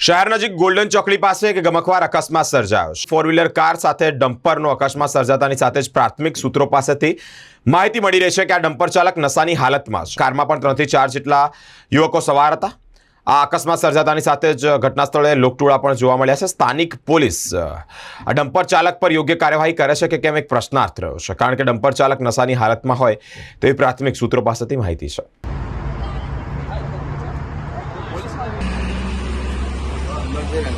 શહેર નજીક ગોલ્ડન ચોકડી પાસે એક ગમકવાર અકસ્માત સર્જાયો છે. ફોર વ્હીલર કાર સાથે ડમ્પરનો અકસ્માત સર્જાતાની સાથે જ પ્રાથમિક સૂત્રો પાસેથી માહિતી મળી રહી છે કે આ ડમ્પર ચાલક નશાની હાલતમાં છે. કારમાં પણ ત્રણથી ચાર જેટલા યુવકો સવાર હતા. આ અકસ્માત સર્જાતાની સાથે જ ઘટના સ્થળે લોકટોળા પણ જોવા મળ્યા છે. સ્થાનિક પોલીસ આ ડમ્પર ચાલક પર યોગ્ય કાર્યવાહી કરે છે કે કેમ એક પ્રશ્નાર્થ રહ્યો છે? કારણ કે ડમ્પર ચાલક નશાની હાલતમાં હોય તેવી પ્રાથમિક સૂત્રો પાસેથી માહિતી છે. 这边